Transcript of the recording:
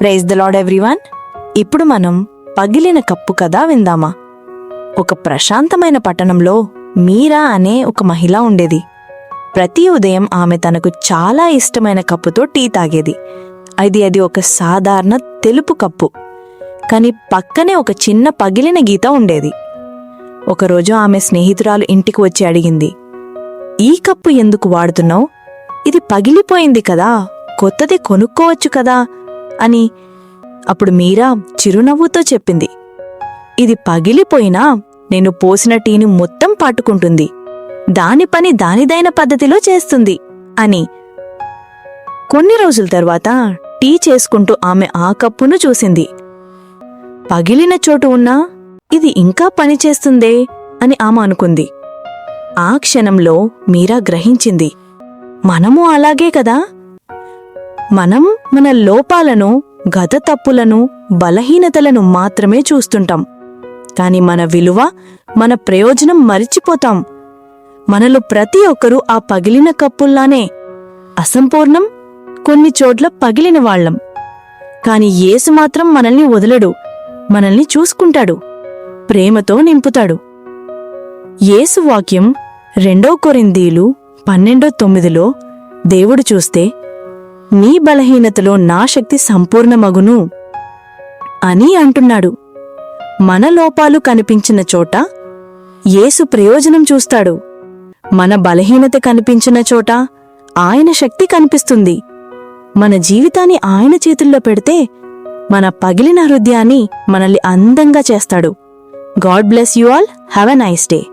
Praise the lord everyone. ఇప్పుడు మనం పగిలిన కప్పు కథ విందామా? ఒక ప్రశాంతమైన పట్టణంలో మీరా అనే ఒక మహిళ ఉండేది. ప్రతి ఉదయం ఆమె తనకు చాలా ఇష్టమైన కప్పుతో టీ తాగేది. అది అది ఒక సాధారణ తెలుపు కప్పు. కానీ పక్కనే ఒక చిన్న పగిలిన గీత ఉండేది. ఒకరోజు ఆమె స్నేహితురాలు ఇంటికి వచ్చి అడిగింది ఈ కప్పు ఎందుకు వాడుతున్నావు? ఇది పగిలిపోయింది కదా. కొత్తది కొనుక్కోవచ్చు కదా. అని అప్పుడు మీరా చిరునవ్వుతో చెప్పింది. ఇది పగిలిపోయినా నేను పోసిన టీని మొత్తం పట్టుకుంటుంది. దాని పని దానిదైన పద్ధతిలో చేస్తుంది అని. కొన్ని రోజుల తర్వాత టీ చేసుకుంటూ ఆమె ఆ కప్పును చూసింది. పగిలిన చోటు ఉన్నా ఇది ఇంకా పనిచేస్తుందే అని ఆమె అనుకుంది. ఆ క్షణంలో మీరా గ్రహించింది. మనము అలాగే కదా? మనం మన లోపాలను గత తప్పులను బలహీనతలను మాత్రమే చూస్తుంటాం. కాని మన విలువ మన ప్రయోజనం మరిచిపోతాం. మనలో ప్రతి ఒక్కరూ ఆ పగిలిన కప్పుల్లానే అసంపూర్ణం కొన్ని చోట్ల పగిలిన వాళ్ళం కాని యేసు మాత్రం మనల్ని వదలడు మనల్ని చూసుకుంటాడు ప్రేమతో నింపుతాడు. యేసు వాక్యం రెండో కొరిందీలు పన్నెండో తొమ్మిదిలో దేవుడు చూస్తే నీ బలహీనతలో నా శక్తి సంపూర్ణమగును అని అంటున్నాడు. మన లోపాలు కనిపించిన చోట యేసు ప్రయోజనం చూస్తాడు. మన బలహీనత కనిపించిన చోట ఆయన శక్తి కనిపిస్తుంది. మన జీవితాన్ని ఆయన చేతుల్లో పెడితే మన పగిలిన హృదయాన్ని మనల్ని అందంగా చేస్తాడు. God bless you all. Have a nice day.